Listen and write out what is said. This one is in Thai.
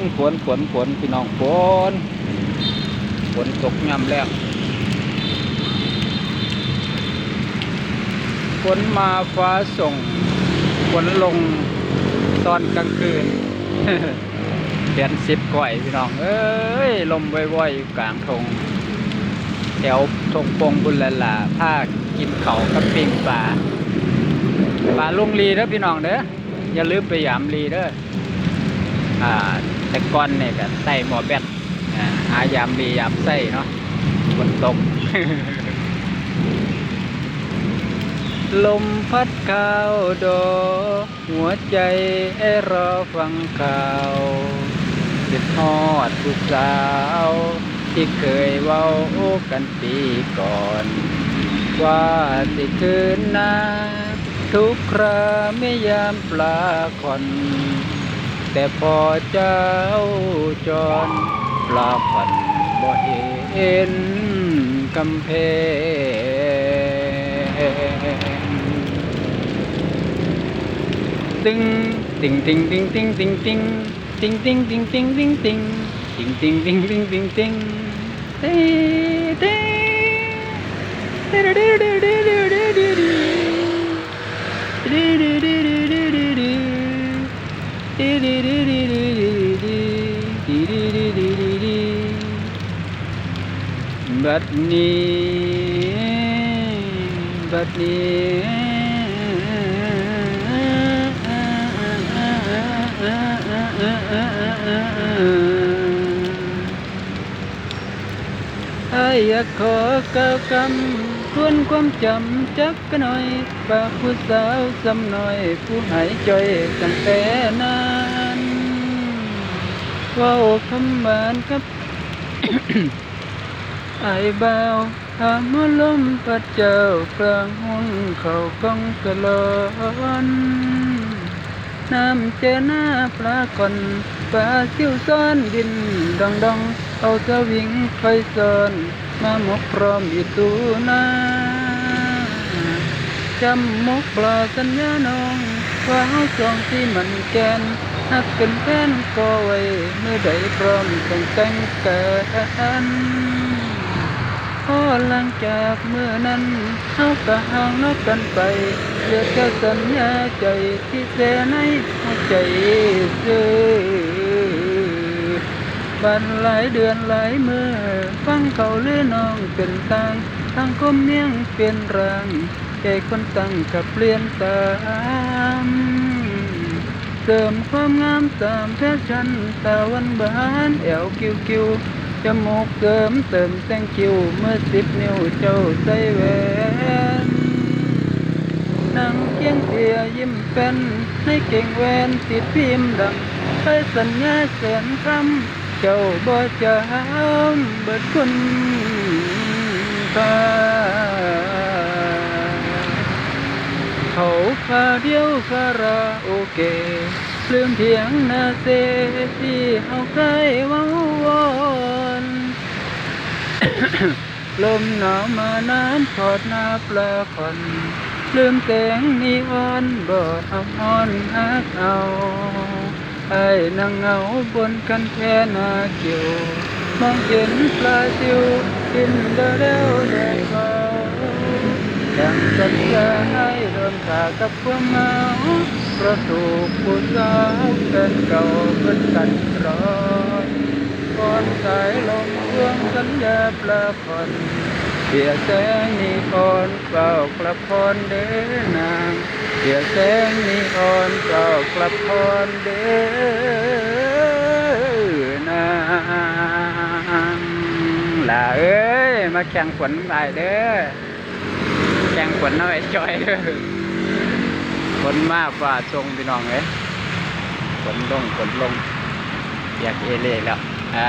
นฝนฝนฝนพี่น้องฝนฝนตกย่ำแล้วฝนมาฟ้าส่งฝนลงตอนกลางคืนเดือนสิบก่อยพี่น้อง เอ้ย ลมว่อยๆกลางทงแถวทงปงบุญละลาผ้ากินเขากับปิ้งปลาปลาลุงลีเด้อพี่น้องเด้ออย่าลืมไปยามลีเด้อ อ่าแต่ก่อนเนี่ยก็ใส่หมอแบตอ่าหายามลียามใส่เนาะฝนตกลมพัดข่าวดอหัวใจไอ้รอฟังข่าวคิดฮอดผู้สาว ที่เคยเว้ากันปีก่อน ว่าสิคืนนาทุกคราไม่ยามปลาคอน แต่พอเจ้าจรปลาพันบ่เห็นกำแพงตึงติงติงติงติงติงติงติงติงติงติงติงติงติงติงติงติงติงติงติติ บัดนี้บัดนี้ไอ้อ อยากขอก้าวกำทวนความจำจักกันหน่อยปากผู้สาวสำหน่อย ผู้หายใจตั้งแต่นั้นว่าคำบานกับไอ้บ่าวหามาลมปัดเจ้ากลางห้องเขาก้องกะลอนน้ำเจอหน้าปลาก่อนปลาซิวซ้อนดินดองดองเอาสวิงไฟซ้อน Mamuk prom itu na Chăm múc bờ sân nhớ nông Qua háo xong thì mình kèn Hát kinh khen cô ấy Mới đẩy prom càng canh kèn พอหลังจากเมื่อนั้นเฮากะห่างนอกกันไปเหลือแค่สัญญาใจที่แสในหัวใจเสื่อ บันหลายเดือนหลายเมื่อฟังเขาเลื่อน้องเป็นทางทางคมเมียงเปลี่ยนร่างใจคนตั้งกับเปลี่ยนตามเสริมความงามตามแฟชั่นตาวันบานแอวคิวคิวจมูกเสริมเติมแตงคิวเมื่อสิบนิ้วเจ้าใส่แหวนนั่งเคียงเสียยิ้มเป็นในเก่งแวนติดพิมพ์ดำเคยสัญญาแสนคำ เจ้าบ่จำเบิดคุณค่าเขาพาเดียวคาราโอเกะลืมเพียงนาเซที่เฮาเคยเว้าวอนลมหนาวมานานทอดหน้าปลาคอนลืมแสงนีออนบอาอ่อนฮักเอา ไอ้นางเงาบนกันแค่นาเกี่ยวมองเห็นปลาซิวกินเด้อเด้วได้เบาดังสัญญาให้เริ่มขากับความเงาเพระถูผู้สาวเกินเก่าเป็นกันร้อนก่อนสายลมเพื่องสัญญาปลาผ่อนเสียแสงนีออนเปล่ากลับพรเด้อนา เสียแสงนีออนเปล่ากลับพรเด้อนางล่ะเอ้ย มาแข่งฝนได้เด้อ แข่งฝนเอาไว้จอยเด้อฝนมากว่าทรงพี่น้องเอ้ยฝนลงฝนลงอยากเอเล่แล้วอ่า